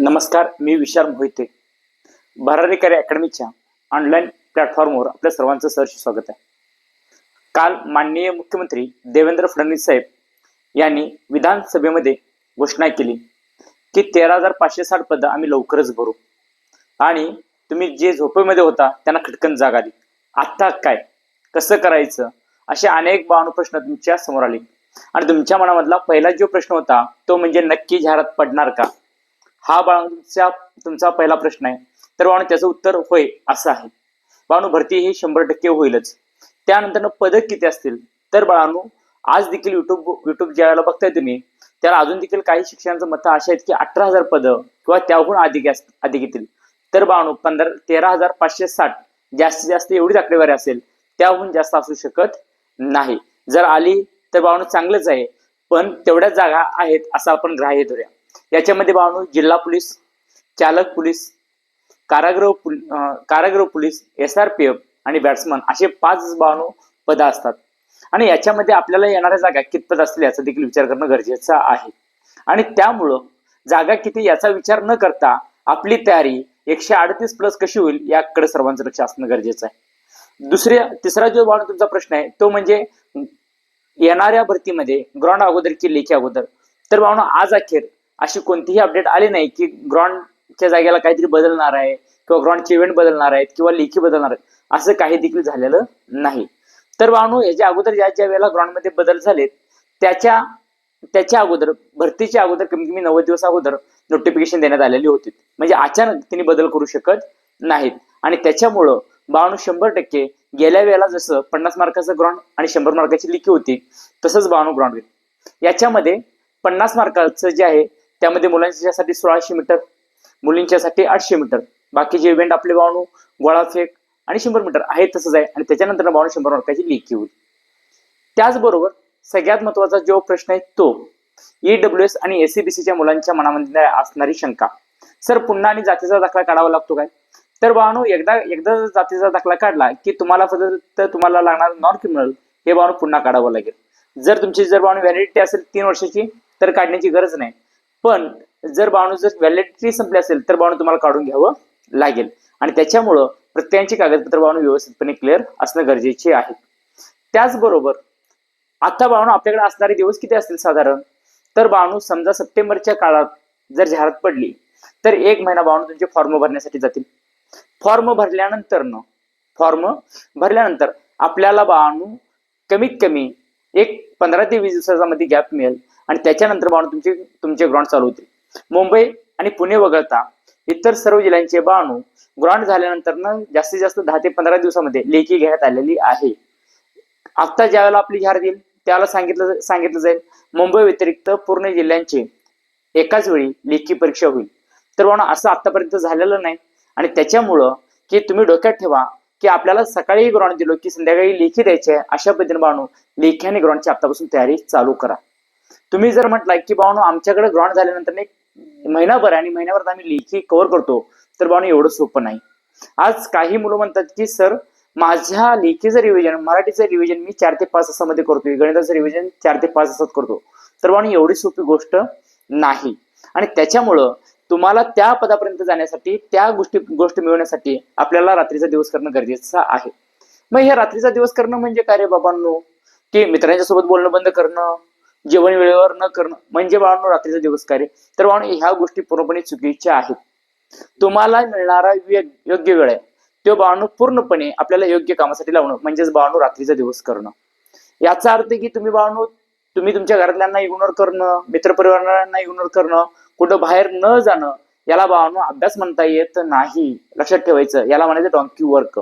नमस्कार मी विशाल मोहिते. भरारीकर अकॅडमीच्या ऑनलाईन प्लॅटफॉर्मवर आपल्या सर्वांचं सहर्ष स्वागत आहे. काल माननीय मुख्यमंत्री देवेंद्र फडणवीस साहेब यांनी विधानसभेमध्ये घोषणा केली की तेरा हजार पाचशे साठ पद आम्ही लवकरच भरू. आणि तुम्ही जे झोपेमध्ये होता त्यांना खटकन जाग आली आत्ता काय? कसं करायचं? असे अनेक बावन्न प्रश्न तुमच्यासमोर आले. आणि तुमच्या मनामधला पहिला जो प्रश्न होता तो म्हणजे नक्की जाहिरात पडणार का? हा बाळांचा तुमचा पहिला प्रश्न आहे. तर बाळांनो त्याचं उत्तर होय असं आहे. बाळांनो भरती ही शंभर टक्के होईलच. त्यानंतर पदक किती असतील? तर बाळांनो आज देखील युट्यूब युट्यूब ज्या वेळेला बघताय तुम्ही त्याला अजून देखील काही शिक्षणाचं मत असे आहेत की अठरा हजार पदं किंवा त्याहून अधिक अधिक येतील. तर बाळांनो पंधरा तेरा हजार पाचशे साठ जास्तीत जास्त एवढीच आकडेवारी असेल त्याहून जास्त असू शकत नाही. जर आली तर बाळांनो चांगलंच आहे. पण तेवढ्या जागा आहेत असं आपण ग्राह्य धरूया. याच्यामध्ये बाळांनो जिल्हा पोलीस चालक पोलीस कारागृह पुल- कारागृह police S R P F आणि बॅट्समन असे पाच बावन्न पदं असतात. आणि याच्यामध्ये आपल्याला येणाऱ्या जागा कितपत असतील याचा देखील विचार करणं गरजेचं आहे. आणि त्यामुळं जागा किती याचा विचार न करता आपली तयारी एकशे अडतीस प्लस कशी होईल याकडे सर्वांचं लक्ष असणं गरजेचं आहे. दुसऱ्या तिसरा जो बावन्न तुमचा प्रश्न आहे तो म्हणजे येणाऱ्या भरतीमध्ये ग्राउंड अगोदर की लेखी अगोदर तर भावना आज अखेर अशी कोणतीही अपडेट आली नाही की ग्राउंडच्या जागेला काहीतरी बदलणार आहे किंवा ग्राउंडचे इव्हेंट बदलणार आहेत किंवा लेखी बदलणार आहेत असं काही देखील झालेलं नाही. तर बाणू याच्या अगोदर ज्या ज्या वेळेला ग्राउंडमध्ये बदल झालेत त्याच्या त्याच्या अगोदर भरतीच्या अगोदर कमी कमी नव्वद दिवस अगोदर नोटिफिकेशन देण्यात आलेली होती. म्हणजे अचानक त्यांनी बदल करू शकत नाहीत. आणि त्याच्यामुळं बावन्न शंभर टक्के गेल्या वेळेला जसं पन्नास मार्काचं ग्राउंड आणि शंभर मार्काची लिखी होती तसंच बावन्न ग्राउंड याच्यामध्ये पन्नास मार्काचं जे आहे त्यामध्ये मुलांच्यासाठी सोळाशे मीटर मुलींच्यासाठी आठशे मीटर. बाकीचे इव्हेंट आपले वाहनू गोळा फेक आणि शंभर मीटर आहे तसंच आहे. आणि त्याच्यानंतर बावन्न शंभर मीटरची लिखी होईल त्याचबरोबर सगळ्यात महत्त्वाचा जो प्रश्न आहे तो ईडब्ल्यू एस आणि एसीबीसीच्या मुलांच्या मनामध्ये असणारी शंका. सर पुन्हा आणि जातीचा दाखला काढावा लागतो काय? तर बाळानो एकदा एकदा जातीचा दाखला काढला की तुम्हाला फक्त तुम्हाला लागणार नॉन क्रिमिनल हे बाळानो पुन्हा काढावं लागेल. जर तुमची जर बाळानो व्हॅलिडिटी असेल तीन वर्षाची तर काढण्याची गरज नाही. पण जर बाणू जर व्हॅलिडिटी संपली असेल तर बाणू तुम्हाला काढून घ्यावं लागेल. आणि त्याच्यामुळं प्रत्येकाची कागदपत्र बाणू व्यवस्थितपणे क्लिअर असणं गरजेचे आहे. त्याचबरोबर आता बाणू आपल्याकडे असणारे दिवस किती असतील साधारण? तर बाणू समजा सप्टेंबरच्या काळात जर जाहिरात पडली तर एक महिना बाणू तुमचे फॉर्म भरण्यासाठी जातील. फॉर्म भरल्यानंतर न फॉर्म भरल्यानंतर आपल्याला बाणू कमीत कमी एक पंधरा ते वीस दिवसाचा मध्ये गॅप मिळेल. आणि त्याच्यानंतर बाणू तुमचे तुमचे ग्राउंड चालू होतील. मुंबई आणि पुणे वगळता इतर सर्व जिल्ह्यांचे बाणू ग्राउंड झाल्यानंतर ना जास्तीत जास्त दहा ते पंधरा दिवसामध्ये लेखी घेण्यात आलेली आहे. आता ज्या वेळेला आपली जाहिरात येईल त्याला सांगितलं सांगितलं जाईल. मुंबई व्यतिरिक्त पूर्ण जिल्ह्यांचे एकाच वेळी लेखी परीक्षा होईल. तर म्हणून असं आतापर्यंत झालेलं नाही. आणि त्याच्यामुळं की तुम्ही डोक्यात ठेवा की आपल्याला सकाळी ग्राउंड दिलो की संध्याकाळी लेखी द्यायचे आहे अशा पद्धतीने बाणू लेखी आणि ग्राउंडची आतापासून तयारी चालू करा. तुम्ही जर म्हटलं की बाणू आमच्याकडे ग्राउंड झाल्यानंतर एक महिनाभर आणि महिन्याभरात आम्ही लेखी कव्हर करतो तर बाणू एवढं सोपं नाही. आज काही मुलं म्हणतात की सर माझ्या लेखीचं रिव्हिजन मराठीचं रिव्हिजन मी चार ते पाच तासामध्ये करतोय गणिताचं रिव्हिजन चार ते पाच तासात करतो. तर बाणू एवढी सोपी गोष्ट नाही. आणि त्याच्यामुळं तुम्हाला त्या पदापर्यंत जाण्यासाठी त्या गोष्टी गोष्ट मिळवण्यासाठी आपल्याला रात्रीचा दिवस करणं गरजेचं आहे. मग हे रात्रीचा दिवस करणं म्हणजे काय रे बाबांनो? की मित्रांच्या सोबत बोलणं बंद करणं जेवण वेळेवर न करणं म्हणजे बाळांनो रात्रीचा दिवस कार्य तर बाळांनो ह्या गोष्टी पूर्णपणे चुकीच्या आहेत. तुम्हाला मिळणारा योग्य वेळ आहे. तो बाळांनो पूर्णपणे आपल्याला योग्य कामासाठी लावणं म्हणजेच बाळांनो रात्रीचा दिवस करणं. याचा अर्थ की तुम्ही बाळांनो तुम्ही तुमच्या घरातल्यांना इग्नोर करणं मित्रपरिवारांना इग्नोर करणं कुठं बाहेर न जाणं याला बाळांनो अभ्यास म्हणता येत नाही. लक्षात ठेवायचं याला म्हणायचं डॉन्क्यू वर्क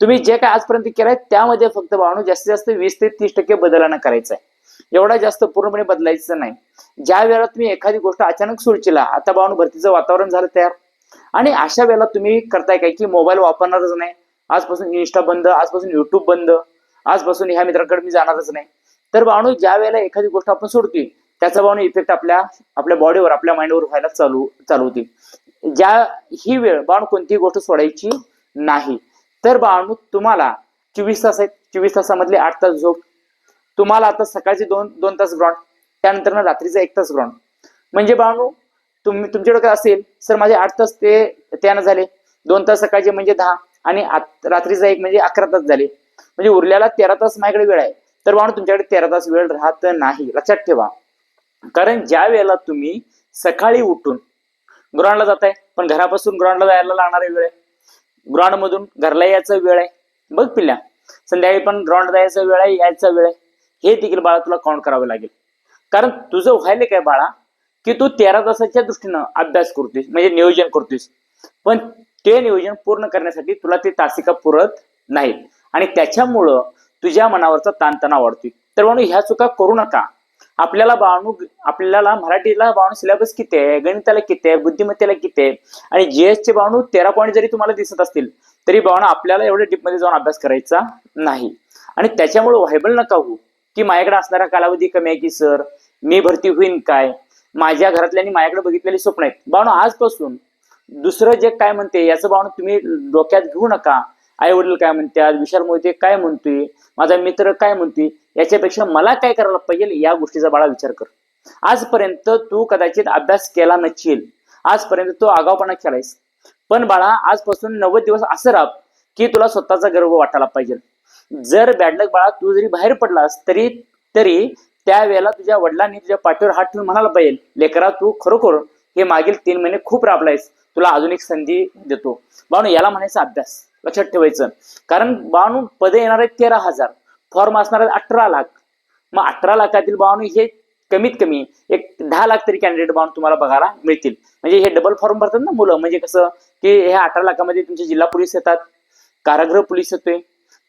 तुम्ही जे काय आजपर्यंत केलंय त्यामध्ये फक्त बाळांनो जास्तीत जास्त वीस ते तीस टक्के बदलानं करायचं आहे एवढा जास्त पूर्णपणे बदलायचं नाही. ज्या वेळेला तुम्ही एखादी गोष्ट अचानक सुरू आता बाळांनो भरतीचं वातावरण झालं तयार. आणि अशा वेळेला तुम्ही करताय काय की मोबाईल वापरणारच नाही. आजपासून इन्स्टा बंद आजपासून युट्यूब बंद आजपासून ह्या मित्राकडे मी जाणारच नाही. तर बाणू ज्या वेळेला एखादी गोष्ट आपण सोडतोय त्याचा भावना इफेक्ट आपल्या आपल्या बॉडीवर आपल्या माइंडवर व्हायला चालू चालू होती. ज्या ही वेळ बाण कोणतीही गोष्ट सोडायची नाही. तर बाणू तुम्हाला चोवीस तास आहेत चोवीस तासामधले आठ तास झोप. तुम्हाला आता सकाळचे दोन दोन तास ग्राउंड त्यानंतर रात्रीचा एक तास ग्राउंड म्हणजे बाणू तुम्ही तुमच्या डोक्यात असेल सर माझे आठ तास ते त्यानं झाले. दोन तास सकाळचे म्हणजे दहा आणि रात्रीचा एक म्हणजे अकरा तास झाले. म्हणजे उरलेला तेरा तास माझ्याकडे वेळ आहे. तर बाबा तुमच्याकडे तेरा तास वेळ राहत नाही. लक्षात ठेवा. कारण ज्या वेळेला तुम्ही सकाळी उठून ग्राउंडला जाताय पण घरापासून ग्राउंडला जायला लागणार वेळ आहे. ग्राउंड मधून घरला यायचा वेळ आहे. बघ पिल्या संध्याकाळी पण ग्राउंड जायचा वेळ आहे यायचा वेळ आहे. हे देखील बाळा तुला काउंट करावं लागेल. कारण तुझं व्हायला काय बाळा? की तू तेरा तासाच्या दृष्टीनं अभ्यास करतोयस म्हणजे नियोजन करतोयस. पण ते नियोजन पूर्ण करण्यासाठी तुला ते तासिका पुरत नाही आणि त्याच्यामुळं तुझ्या मनावरचा ताणतणाव वाढतोय. तर म्हणून ह्या चुका करू नका. आपल्याला बाणू आपल्याला मराठीला बाणू सिलेबस किती आहे गणिताला किती आहे बुद्धिमत्तेला किती आहे आणि जीएसचे बाणू तेरा पॉईंट जरी तुम्हाला दिसत असतील तरी बाणू आपल्याला एवढ्या डीपमध्ये जाऊन अभ्यास करायचा नाही. आणि त्याच्यामुळे व्हायबल नका होऊ की माझ्याकडे असणारा कालावधी कमी आहे की सर मी भरती होईन काय? माझ्या घरातल्यांनी माझ्याकडे बघितलेली स्वप्न आहेत. बाणू आजपासून दुसरं जे काय म्हणते याचं बाणू तुम्ही डोक्यात घेऊ नका. आई वडील काय म्हणतात विशाल मोहिते काय म्हणतोय माझा मित्र काय म्हणतोय याच्यापेक्षा मला काय करायला पाहिजे या गोष्टीचा बाळा विचार कर. आजपर्यंत तू कदाचित अभ्यास केला नसेल आजपर्यंत तू आगावपणा केलायस पण बाळा आजपासून नव्वद दिवस असं राब की तुला स्वतःचा गर्व वाटायला पाहिजे. जर बॅडलक बाळा तू जरी बाहेर पडलास तरी तरी त्यावेळेला तुझ्या वडिलांनी तुझ्या पाठीवर हात ठेवून म्हणायला पाहिजे लेकरा तू खरोखर हे मागील तीन महिने खूप राबलायस. तुला अजून एक संधी देतो. बाणू याला म्हणायचा अभ्यास. लक्षात ठेवायचं. कारण बाणू पदे येणार आहेत तेरा हजार. फॉर्म असणार आहेत अठरा लाख. मग अठरा लाखातील बाणू हे कमीत कमी एक दहा लाख तरी कॅन्डिडेट बावन्न तुम्हाला बघायला मिळतील. म्हणजे हे डबल फॉर्म भरतात ना मुलं. म्हणजे कसं की ह्या अठरा लाखामध्ये तुमचे जिल्हा पोलीस येतात कारागृह पोलीस येतोय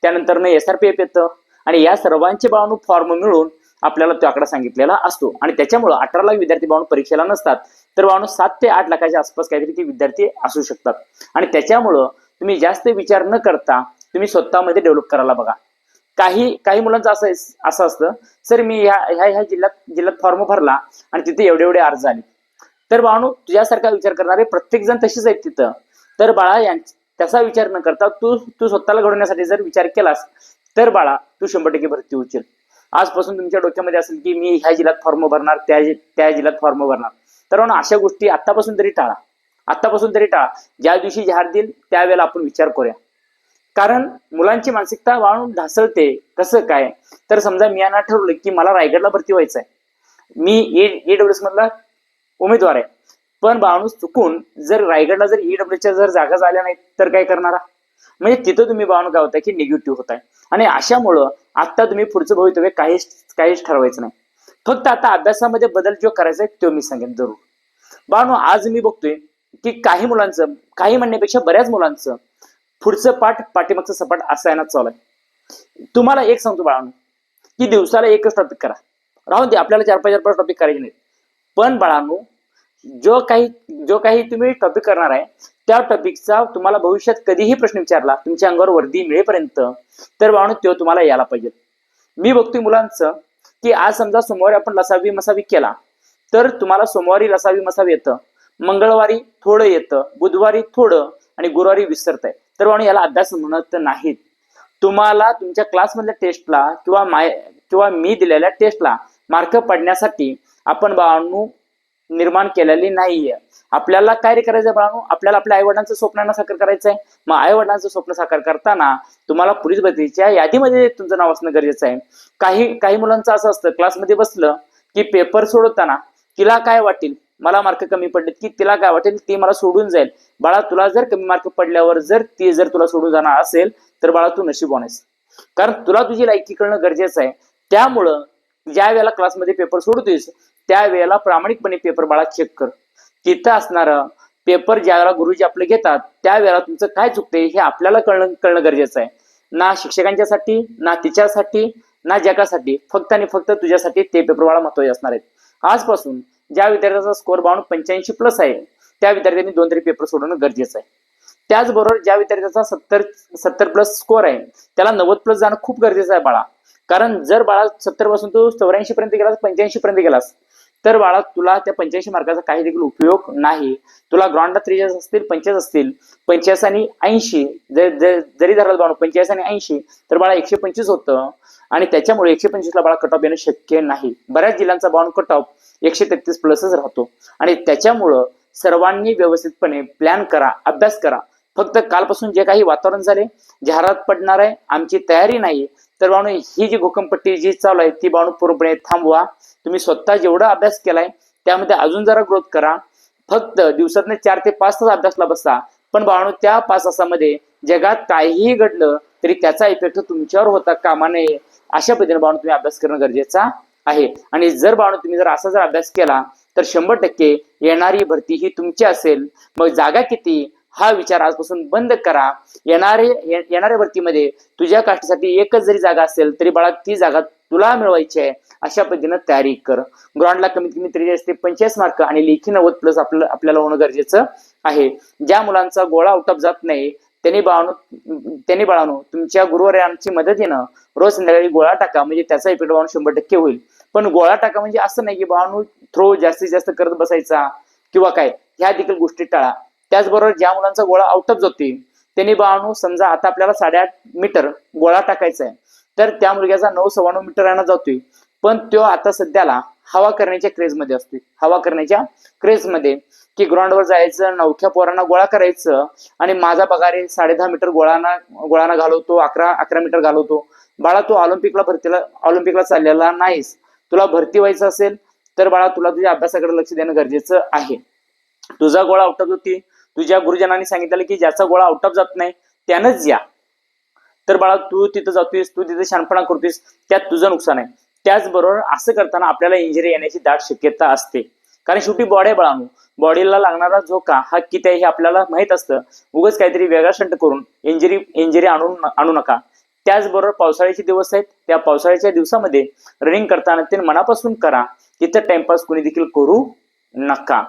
त्यानंतर एस आर पी एफ येतं आणि या सर्वांचे बावन्न फॉर्म मिळून आपल्याला तो आकडा सांगितलेला असतो. आणि त्याच्यामुळं अठरा लाख विद्यार्थी बावन्न परीक्षेला नसतात. तर बावन्न सात ते आठ लाखाच्या आसपास काहीतरी ते विद्यार्थी असू शकतात. आणि त्याच्यामुळं तुम्ही जास्त विचार न करता तुम्ही स्वतःमध्ये डेव्हलप करायला बघा. काही काही मुलांचं असं असं असतं सर मी ह्या ह्या ह्या जिल्ह्यात जिल्ह्यात फॉर्म भरला आणि तिथे एवढे एवढे अर्ज आले. तर बाळानो तुझ्यासारखा विचार करणारे प्रत्येक जण तशीच आहेत तिथं. तर बाळा यां त्याचा विचार न करता तू तू स्वतःला घडवण्यासाठी जर विचार केलास तर बाळा तू शंभर टक्के भरती होशील. आजपासून तुमच्या डोक्यामध्ये असेल की मी ह्या जिल्ह्यात फॉर्म भरणार त्या त्या जिल्ह्यात फॉर्म भरणार. तर अशा गोष्टी आत्तापासून तरी टाळा. आत्तापासून तरी टाळा. ज्या दिवशी जाहीर देईल त्यावेळेला आपण विचार करूया. कारण मुलांची मानसिकता वाळून ढासळते. कसं काय? तर समजा मी यांना ठरवलं की मला रायगडला भरती व्हायचं आहे. मी ईडब्ल्यूएस मधला उमेदवार आहे. पण बाणूस चुकून जर रायगडला जर ईडब्ल्यूच्या जर जागा झाल्या नाही तर काय करणारा? म्हणजे तिथं तुम्ही बाणू काय होता की निगेटिव्ह होत आहे आणि अशामुळं आता तुम्ही पुढचं भवितव्य काहीच काहीच ठरवायचं नाही. फक्त आता अभ्यासामध्ये बदल जो करायचा आहे तो मी सांगेन जरूर बाणू आज मी बघतोय की काही मुलांचं काही म्हणण्यापेक्षा बऱ्याच मुलांचं पुढचं पाठ पाठीमागचं सपाट असायनाच चालू आहे. तुम्हाला एक सांगतो बाळांनो की दिवसाला एकच टॉपिक करा. राहून दे आपल्याला चार पाच चार पाच टॉपिक करायचे नाही पण बाळांनो जो काही जो काही तुम्ही टॉपिक करणार आहे त्या टॉपिकचा तुम्हाला भविष्यात कधीही प्रश्न विचारला तुमच्या अंगावर वर्दी मिळेपर्यंत तर बाळांनो तो तुम्हाला यायला पाहिजे. मी बघतोय मुलांचं की आज समजा सोमवारी आपण लसावी मसावी केला तर तुम्हाला सोमवारी लसावी मसावी येतं मंगळवारी थोडं येतं बुधवारी थोडं आणि गुरुवारी विसरतंय. तर म्हणून याला अभ्यास म्हणत नाहीत. तुम्हाला तुमच्या क्लासमधल्या टेस्टला किंवा माय किंवा मी दिलेल्या टेस्टला मार्क पडण्यासाठी आपण बाळांनो निर्माण केलेली नाहीये. आपल्याला काय रे करायचं बाळांनो? आपल्याला आपल्या आईवडिलांचं स्वप्नांना साकार करायचं आहे मग आईवडिलांचं स्वप्न साकार करताना तुम्हाला पोलीस भरतीच्या यादीमध्ये तुमचं नाव असणं गरजेचं आहे. काही काही मुलांचं असं असतं क्लासमध्ये बसलं की पेपर सोडवताना तिला काय वाटेल? मला मार्क कमी पडलेत की तिला काय वाटेल? ती मला सोडून जाईल. बाळा तुला जर कमी मार्क पडल्यावर जर ती जर तुला सोडून जाणार असेल तर बाळा तू नशीब आहेस. कारण तुला तुझी लायकी कळणं गरजेचं आहे. त्यामुळं ज्या वेळेला क्लासमध्ये पेपर सोडतोयस त्या वेळेला प्रामाणिकपणे पेपर बाळा चेक कर. तिथं असणारं पेपर ज्या वेळेला गुरुजी आपले घेतात त्यावेळेला तुमचं काय चुकते हे आपल्याला कळणं कळणं गरजेचं आहे. ना शिक्षकांच्यासाठी ना तिच्यासाठी ना जगासाठी फक्त आणि फक्त तुझ्यासाठी ते पेपर बाळा महत्त्वाचे असणार आहेत. आजपासून ज्या विद्यार्थ्याचा स्कोअर बावन्न पंच्याऐंशी प्लस आहे त्या विद्यार्थ्यांनी दोन तरी पेपर सोडवणं गरजेचं आहे. त्याचबरोबर ज्या विद्यार्थ्याचा सत्तर सत्तर प्लस स्कोअर आहे त्याला नव्वद प्लस जाणं खूप गरजेचं आहे बाळा. कारण जर बाळा सत्तरपासून तू चौऱ्याऐंशी पर्यंत गेलास पंच्याऐंशी पर्यंत गेलास तर बाळा तुला त्या पंच्याऐंशी मार्काचा काही देखील उपयोग नाही. तुला ग्राउंडला त्रेचाळीस असतील पंचाळीस असतील पंचाळीस आणि ऐंशी जरी धरलं बाळा पंचाळीस आणि ऐंशी तर बाळा एकशे पंचवीस होतं. आणि त्याच्यामुळे एकशे पंचवीसला बाळा कट ऑफ येणं शक्य नाही. बऱ्याच जिल्ह्यांचा बाउंड कट ऑफ एकशे तेहतीस प्लसच राहतो. आणि त्याच्यामुळं सर्वांनी व्यवस्थितपणे प्लॅन करा अभ्यास करा. फक्त कालपासून जे काही वातावरण झाले जाहिरात पडणार आहे आमची तयारी नाही तर बाणू ही जी भूकंपट्टी जी चालू आहे ती बाणू पूर्णपणे थांबवा. तुम्ही स्वतः जेवढा अभ्यास केलाय त्यामध्ये अजून जरा ग्रोथ करा. फक्त दिवसातनं चार ते पाच तास अभ्यासला बसा. पण बाणू त्या पाच तासामध्ये जगात काहीही घडलं तरी त्याचा इफेक्ट तुमच्यावर होता कामा नये. अशा पद्धतीने बाणू तुम्ही अभ्यास करणं गरजेचं आहे. आणि जर बाणू तुम्ही जर असा जर अभ्यास केला तर शंभर टक्के येणारी भरती ही तुमची असेल. मग जागा किती? हा विचार आजपासून बंद करा. येणारे येणाऱ्या भरतीमध्ये तुझ्या काष्टीसाठी एकच जरी जागा असेल तरी बाळा ती जागा तुला मिळवायची आहे अशा पद्धतीनं तयारी कर. ग्राउंडला कमीत कमी त्रेचाळीस ते पंचेचाळीस मार्क आणि लेखी नव्वद प्लस आपलं आपल्याला होणं गरजेचं आहे. ज्या मुलांचा गोळा आउट ऑफ जात नाही त्यांनी बाळानो त्यांनी बाळानो तुमच्या गुरुवर्यांची मदतीनं रोज संध्याकाळी गोळा टाका. म्हणजे त्याचा इफेक्ट बाळानो शंभर टक्के होईल. पण गोळा टाका म्हणजे असं नाही की बाळानो थ्रो जास्तीत जास्त करत बसायचा किंवा काय ह्या देखील गोष्टी टाळा. त्याचबरोबर ज्या मुलांचा गोळा आउट ऑफ जातोय त्यांनी बाळानो समजा आता आपल्याला साडेआठ मीटर गोळा टाकायचा आहे तर त्या मुलग्याचा नऊ सव्वाण्णव मीटर राहणं जातोय. पण तो आता सध्याला हवा करण्याच्या क्रेजमध्ये असतोय. हवा करण्याच्या क्रेजमध्ये की ग्राउंडवर जायचं नवख्या पोरांना गोळा करायचं आणि माझा पगार आहे साडे दहा मीटर गोळाना गोळाना घालवतो अकरा अकरा मीटर घालवतो. बाळा तू ऑलिम्पिकला भरतीला ऑलिम्पिकला चाललेला नाहीस. तुला भरती व्हायचं असेल तर बाळा तुला तुझ्या अभ्यासाकडे लक्ष देणं गरजेचं आहे. तुझा गोळा आउट होती तुझ्या गुरुजनांनी सांगितलं की ज्याचा गोळा आउट ऑफ जात नाही त्यानंच या. तर बाळा तू तिथं जातोयस तू तिथे शहाणपणा करतोयस त्यात तुझं नुकसान आहे. त्याचबरोबर असं करताना आपल्याला इंजरी येण्याची दाट शक्यता असते. कारण शेवटी बॉडी आहे बाळांनो बॉडीला लागणारा झोका हा किती आहे हे आपल्याला माहीत असतं. उगाच काहीतरी वेगळा शंट करून इंजरी इंजरी आणून आणू नका. त्याचबरोबर पावसाळ्याचे दिवस आहेत. त्या पावसाळ्याच्या दिवसामध्ये रनिंग करताना ते मनापासून करा. तिथं टाइमपास कोणी देखील करू नका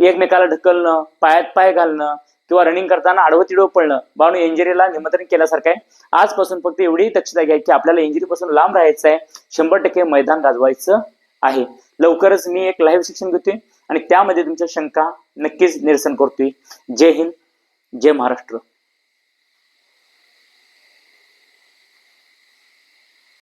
एकमेकाला ढकलणं पायात पाय घालणं किंवा रनिंग करताना आडवं तिडवं पडणं बाणू इंजरीला निमंत्रण केल्यासारखं आहे. आजपासून फक्त एवढी दक्षता घ्या की आपल्याला इंजरीपासून लांब राहायचं आहे. शंभर टक्के मैदान गाजवायचं आहे. लवकरच मी एक लाईव्ह शिक्षण घेतोय आणि त्यामध्ये तुमच्या शंका नक्कीच निरसन करतोय. जय हिंद जय महाराष्ट्र.